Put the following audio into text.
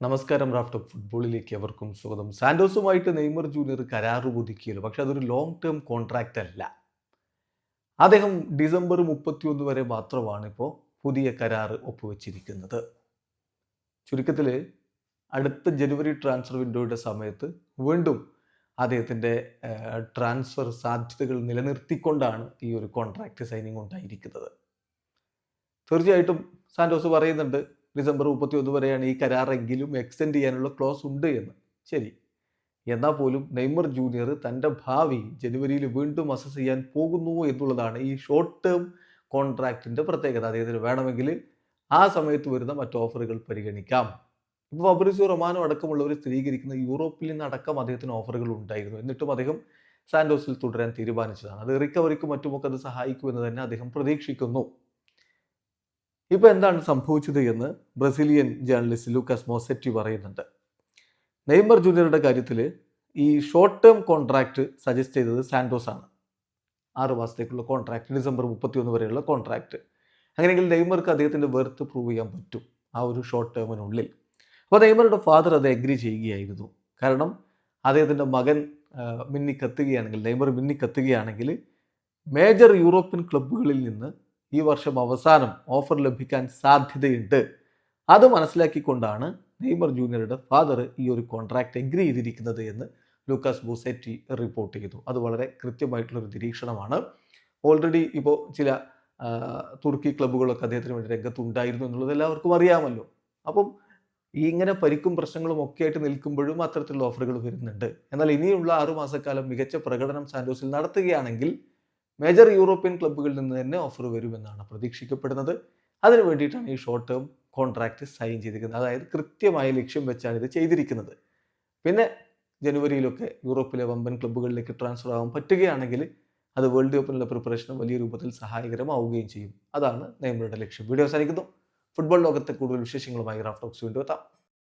നമസ്കാരം റാഫ്റ്റ് ഫുട്ബോളിലേക്ക് അവർക്കും സ്വാഗതം. സാൻഡോസുമായിട്ട് നെയ്മർ ജൂനിയർ കരാറ് പുതുക്കിയല്ലോ പക്ഷെ അതൊരു ലോങ് ടേം കോൺട്രാക്റ്റ് അല്ല. അദ്ദേഹം ഡിസംബർ മുപ്പത്തിയൊന്ന് വരെ മാത്രമാണ് ഇപ്പോൾ പുതിയ കരാർ ഒപ്പുവെച്ചിരിക്കുന്നത്. ചുരുക്കത്തിൽ അടുത്ത ജനുവരി ട്രാൻസ്ഫർ വിൻഡോയുടെ സമയത്ത് വീണ്ടും അദ്ദേഹത്തിന്റെ ട്രാൻസ്ഫർ സാധ്യതകൾ നിലനിർത്തിക്കൊണ്ടാണ് ഈ ഒരു കോൺട്രാക്റ്റ് സൈനിങ് ഉണ്ടായിരിക്കുന്നത്. തീർച്ചയായിട്ടും സാൻഡോസ് പറയുന്നുണ്ട് ഡിസംബർ മുപ്പത്തി ഒന്ന് വരെയാണ് ഈ കരാറെങ്കിലും എക്സ്റ്റെൻഡ് ചെയ്യാനുള്ള ക്ലോസ് ഉണ്ട് എന്ന്. ശരി. എന്നാൽ പോലും നെയ്മർ ജൂനിയർ തന്റെ ഭാവി ജനുവരിയിൽ വീണ്ടും അസസ് ചെയ്യാൻ പോകുന്നു എന്നുള്ളതാണ് ഈ ഷോർട്ട് ടേം കോൺട്രാക്റ്റിന്റെ പ്രത്യേകത. അദ്ദേഹത്തിന് വേണമെങ്കിൽ ആ സമയത്ത് വരുന്ന മറ്റു ഓഫറുകൾ പരിഗണിക്കാം. ഇപ്പോൾ ഫബ്രിസിയോ റൊമാനോ അടക്കമുള്ളവർ സ്ഥിരീകരിക്കുന്ന യൂറോപ്പിൽ നിന്ന് നിന്നടക്കം അദ്ദേഹത്തിന് ഓഫറുകൾ ഉണ്ടായിരുന്നു. എന്നിട്ടും അദ്ദേഹം സാൻഡോസിൽ തുടരാൻ തീരുമാനിച്ചതാണ്. അത് റിക്കവറിക്കും മറ്റുമൊക്കെ അത് സഹായിക്കുമെന്ന് തന്നെ അദ്ദേഹം പ്രതീക്ഷിക്കുന്നു. ഇപ്പോൾ എന്താണ് സംഭവിച്ചത് എന്ന് ബ്രസീലിയൻ ജേർണലിസ്റ്റ് ലൂക്കസ് മോസെറ്റി പറയുന്നുണ്ട്. നെയ്മർ ജൂനിയറുടെ കാര്യത്തിൽ ഈ ഷോർട്ട് ടേം കോൺട്രാക്റ്റ് സജസ്റ്റ് ചെയ്തത് സാൻഡോസ് ആണ്. ആറ് മാസത്തേക്കുള്ള കോൺട്രാക്ട് ഡിസംബർ മുപ്പത്തിയൊന്ന് വരെയുള്ള കോൺട്രാക്റ്റ് അങ്ങനെയെങ്കിൽ നെയ്മർക്ക് അദ്ദേഹത്തിന്റെ വെർത്ത് പ്രൂവ് ചെയ്യാൻ പറ്റും ആ ഒരു ഷോർട്ട് ടേമിനുള്ളിൽ അപ്പോൾ നെയ്മറുടെ ഫാദർ അത് എഗ്രി ചെയ്യുകയായിരുന്നു. കാരണം അദ്ദേഹത്തിന്റെ മകൻ മിന്നി കത്തുകയാണെങ്കിൽ നെയ്മർ മിന്നി കത്തുകയാണെങ്കിൽ മേജർ യൂറോപ്യൻ ക്ലബ്ബുകളിൽ നിന്ന് ഈ വർഷം അവസാനം ഓഫർ ലഭിക്കാൻ സാധ്യതയുണ്ട്. അത് മനസ്സിലാക്കിക്കൊണ്ടാണ് നെയ്മർ ജൂനിയറുടെ ഫാദർ ഈ ഒരു കോൺട്രാക്റ്റ് എഗ്രി ചെയ്തിരിക്കുന്നത് എന്ന് ലൂക്കാസ് ബൂസെറ്റി റിപ്പോർട്ട് ചെയ്തു. അത് വളരെ കൃത്യമായിട്ടുള്ളൊരു നിരീക്ഷണമാണ്. ഓൾറെഡി ഇപ്പോൾ ചില തുർക്കി ക്ലബ്ബുകളൊക്കെ അദ്ദേഹത്തിന് വേണ്ടി രംഗത്തുണ്ടായിരുന്നു എന്നുള്ളത് എല്ലാവർക്കും അറിയാമല്ലോ. അപ്പം ഈ ഇങ്ങനെ പരിക്കും പ്രശ്നങ്ങളും ഒക്കെ ആയിട്ട് നിൽക്കുമ്പോഴും അത്തരത്തിലുള്ള ഓഫറുകൾ വരുന്നുണ്ട്. എന്നാൽ ഇനിയുള്ള ആറുമാസക്കാലം മികച്ച പ്രകടനം സാന്റോസിൽ നടത്തുകയാണെങ്കിൽ മേജർ യൂറോപ്യൻ ക്ലബ്ബുകളിൽ നിന്ന് തന്നെ ഓഫർ വരുമെന്നാണ് പ്രതീക്ഷിക്കപ്പെടുന്നത്. അതിനു വേണ്ടിയിട്ടാണ് ഈ ഷോർട്ട് ടേം കോൺട്രാക്റ്റ് സൈൻ ചെയ്തിരിക്കുന്നത്. അതായത് കൃത്യമായ ലക്ഷ്യം വെച്ചാണ് ഇത് ചെയ്തിരിക്കുന്നത്. പിന്നെ ജനുവരിയിലൊക്കെ യൂറോപ്പിലെ വമ്പൻ ക്ലബ്ബുകളിലേക്ക് ട്രാൻസ്ഫർ ആവാൻ പറ്റുകയാണെങ്കിൽ അത് വേൾഡ് കപ്പിനുള്ള പ്രിപ്പറേഷന് വലിയ രൂപത്തിൽ സഹായകരമാവുകയും ചെയ്യും. അതാണ് നെയ്മറുടെ ലക്ഷ്യം. വീഡിയോ അവസാനിക്കുന്നു. ഫുട്ബോൾ ലോകത്തെ കൂടുതൽ വിശേഷങ്ങളുമായി റാഫ്റ്റോക്സ് വീണ്ടും എത്താം.